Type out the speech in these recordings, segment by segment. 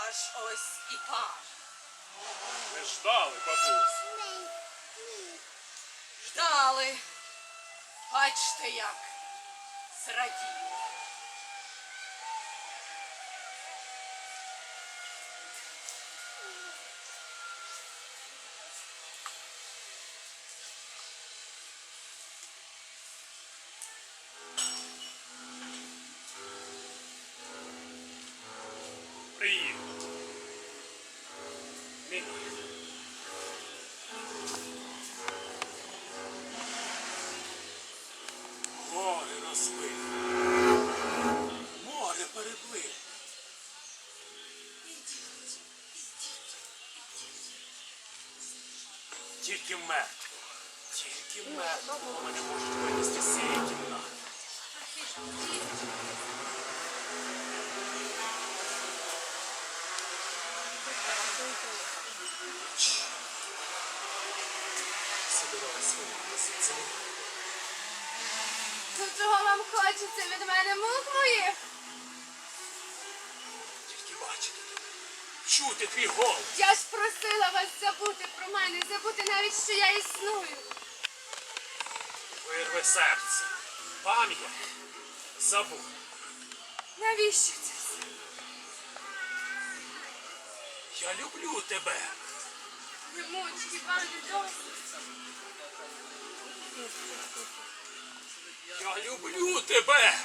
Аж ось і пар. Не ждали, бабусь. Ждали. Бачте, як зраділи. Розбите. Море переплив. Тільки мертво. Тільки мертво. Мене можуть винести з цієї кімнати. Сидорова свинилася це. То чого вам хочеться від мене мух моїх? Тільки бачити тебе. Чути твій голос. Я ж просила вас забути про мене, забути навіть, що я існую. Вирве серце. Пам'ять. Забудь. Навіщо це все? Я люблю тебе. Не муч, хіба не досить? Я люблю тебе.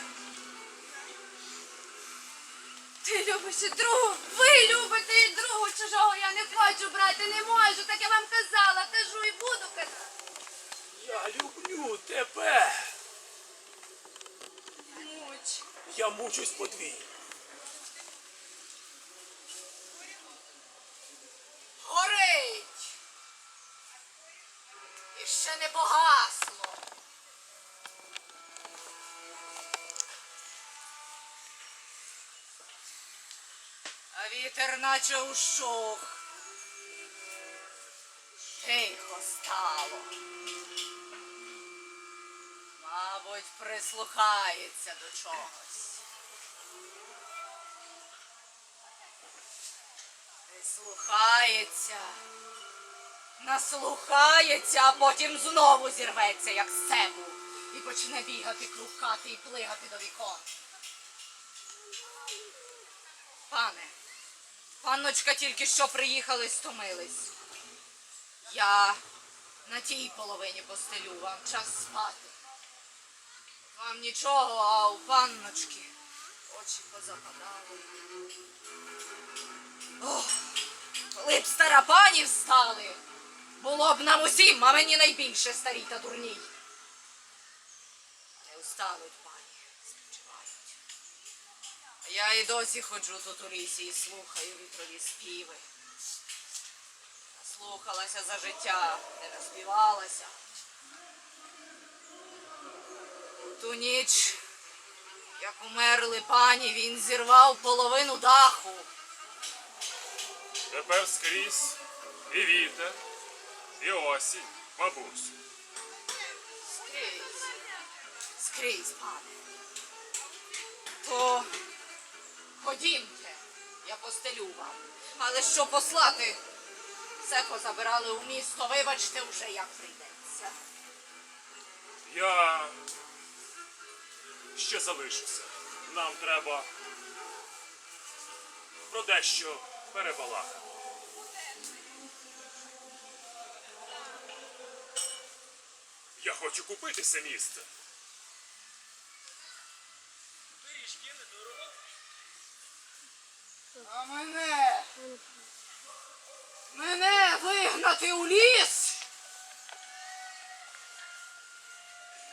Ти любиш і другу, ви любите і другу чужого. Я не хочу брати, не можу. Так я вам казала, кажу і буду казати. Я люблю тебе. Муч. Я мучусь подвійно. Горить! І ще не погасло. Вітер наче ущух. Тихо стало. Мабуть, прислухається до чогось. Прислухається. Наслухається, а потім знову зірветься, як цепу, і почне бігати круг і плигати до вікон. Пане, панночка тільки що приїхали, стомились. Я на тій половині постелю, вам час спати. Вам нічого, а у панночки очі позападали. Ох, коли б стара пані встали, було б нам усім, а мені найбільше старій та дурній. Не встануть пані, я і досі ходжу тут у лісі і слухаю вітрові співи. Наслухалася за життя, не наспівалася. У ту ніч, як умерли пані, він зірвав половину даху. Тепер скрізь і вітер, і осінь, бабусю. Скрізь. Скрізь, пане. То ходімте, я постелю вам. Але що послати? Все позабирали у місто, вибачте вже, як прийдеться. Я ще залишуся. Нам треба про дещо перебалакати. Я хочу купити це місце. А мене. Мене вигнати у ліс.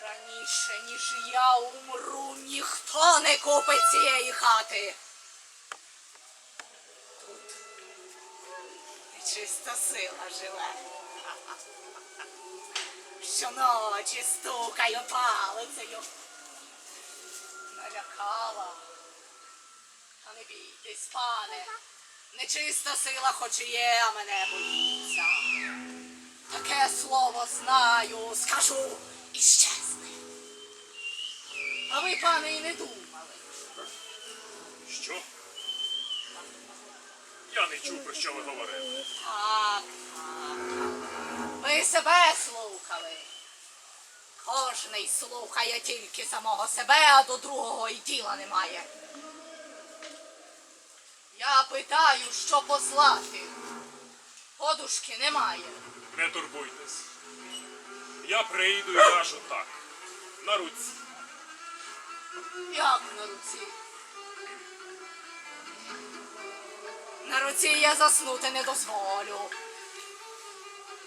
Раніше, ніж я умру, ніхто не купить цієї хати. Тут нечиста сила живе. Щоночі стукаю палицею. Налякала. Та не бійтесь, пане. Нечиста сила хоч і є, а мене боїться. Таке слово знаю, скажу і щезне. А ви, пане, і не думали. Що? Я не чув, про що ви говорили. Так, так. Ви себе слухали. Кожний слухає тільки самого себе, а до другого і діла немає. Я питаю, що послати. Подушки немає. Не турбуйтесь. Я прийду і кажу так. На руці. Як на руці? На руці я заснути не дозволю.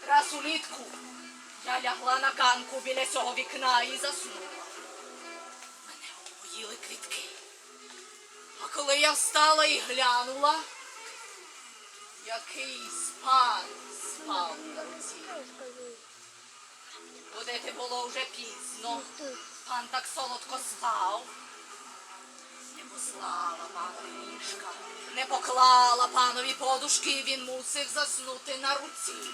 Раз улітку я лягла на ганку біля цього вікна і заснула. Коли я встала і глянула, якийсь пан спав на руці. Будете було вже пізно. Пан так солодко спав. Не послала панові ліжка, не поклала панові подушки, він мусив заснути на руці.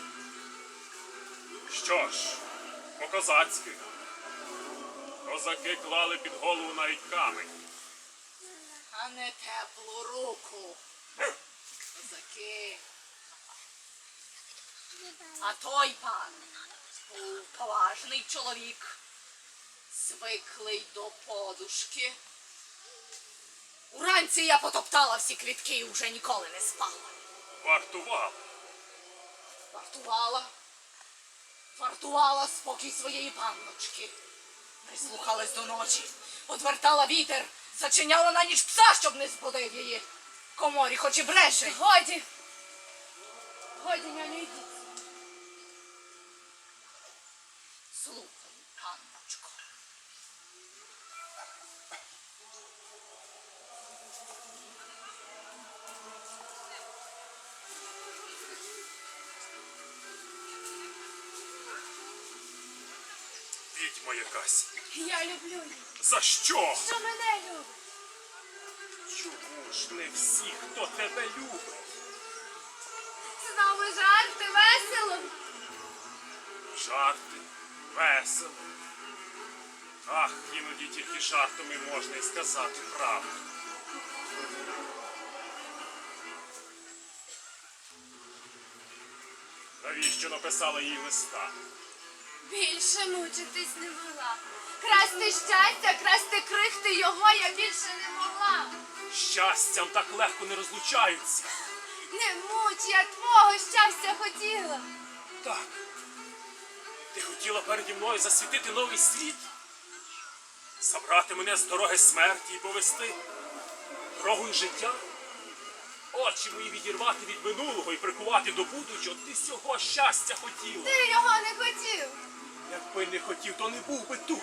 Що ж, по-козацьки. Козаки клали під голову навіть камень. А не теплу руку. Козаки. А той пан був поважний чоловік, звиклий до подушки. Уранці я потоптала всі квітки і вже ніколи не спала. Вартував. Вартувала. Вартувала спокій своєї панночки. Прислухалась до ночі, одвертала вітер, зачиняла на ніч пса, щоб не збудив її. В коморі хоч і бреше. Годі. Годі, няню, йдіть. Слухай, Відьмо якась. Я люблю її. За що? Що мене любить? Чому ж не всі, хто тебе любить? Знову жарти, весело. Жарти, весело. Ах, іноді тільки жартами можна і сказати правду. Навіщо написала їй листа? Більше мучитись не могла. Красти щастя, красти крихти його я більше не могла. Щастям так легко не розлучаються. Не муч, я твого щастя хотіла. Так. Ти хотіла переді мною засвітити новий світ? Забрати мене з дороги смерті і повести дорогою життя? Очі мої відірвати від минулого і прикувати до будучого, ти цього щастя хотіла. Ти його не хотів. Якби не хотів, то не був би тут.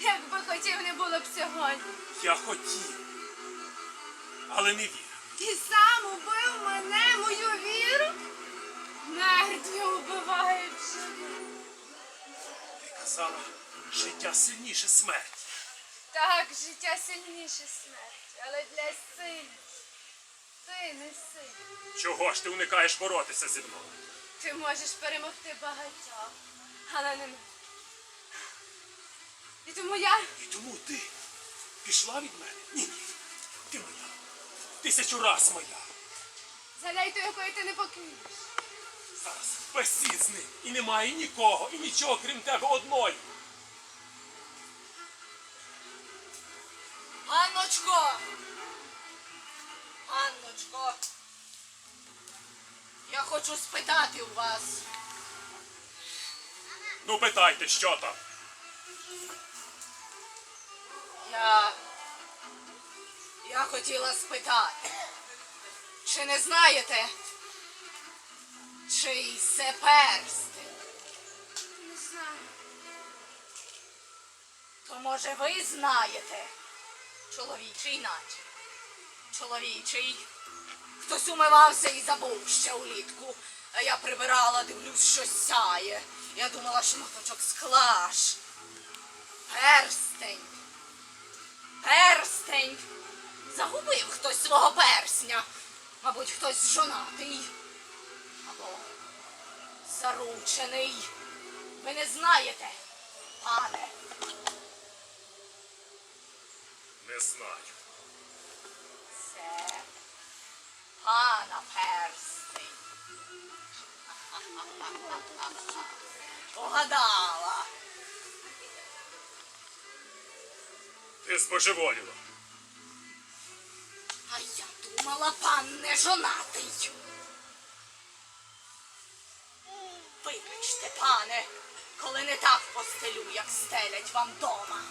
Якби хотів, не було б сьогодні. Я хотів, але не вірив. І сам убив мене, мою віру. Мертві убивають живих. Ти казала, життя сильніше смерті. Так, життя сильніше смерті, але для сильних. Ти не сильний. Чого ж ти уникаєш боротися зі мною? Ти можеш перемогти багатьох, але не мене. І тому я І тому ти пішла від мене? Ні, ні. Ти моя. Тисячу раз моя. заляй ту, якої ти не покинеш. Зараз безсід з ним. І немає нікого, і нічого, крім тебе одної. Хочу спитати у вас. Ну питайте, що там? Я. Я хотіла спитати. Чи не знаєте, чий це перстень? Не знаю. То може ви знаєте? Чоловічий наче. Чоловічий. Хтось умивався і забув ще улітку. А я прибирала, дивлюсь, що сяє. Я думала, шматочок скла ж. Перстень. Перстень. Загубив хтось свого персня. Мабуть, хтось жонатий. Або заручений. Ви не знаєте, пане. Не знаю. Це Пана на перстень. Угадала. Ти споживоліла. А я думала, пан не жонатий. Вибачте, пане, коли не так постелю, як стелять вам дома.